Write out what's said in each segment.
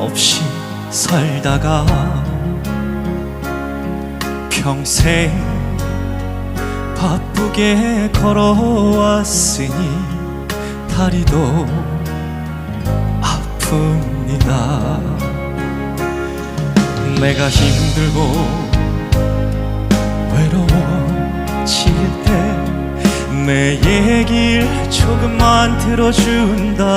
없이 살다가 평생 바쁘게 걸어왔으니 다리도 아픕니다. 내가 힘들고 외로워질 때 내 얘길 조금만 들어준다면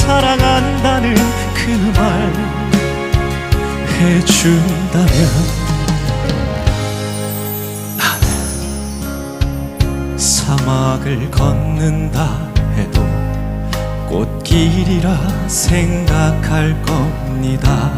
사랑한다는 그 말 해준다면 나는 사막을 걷는다 해도 꽃길이라 생각할 겁니다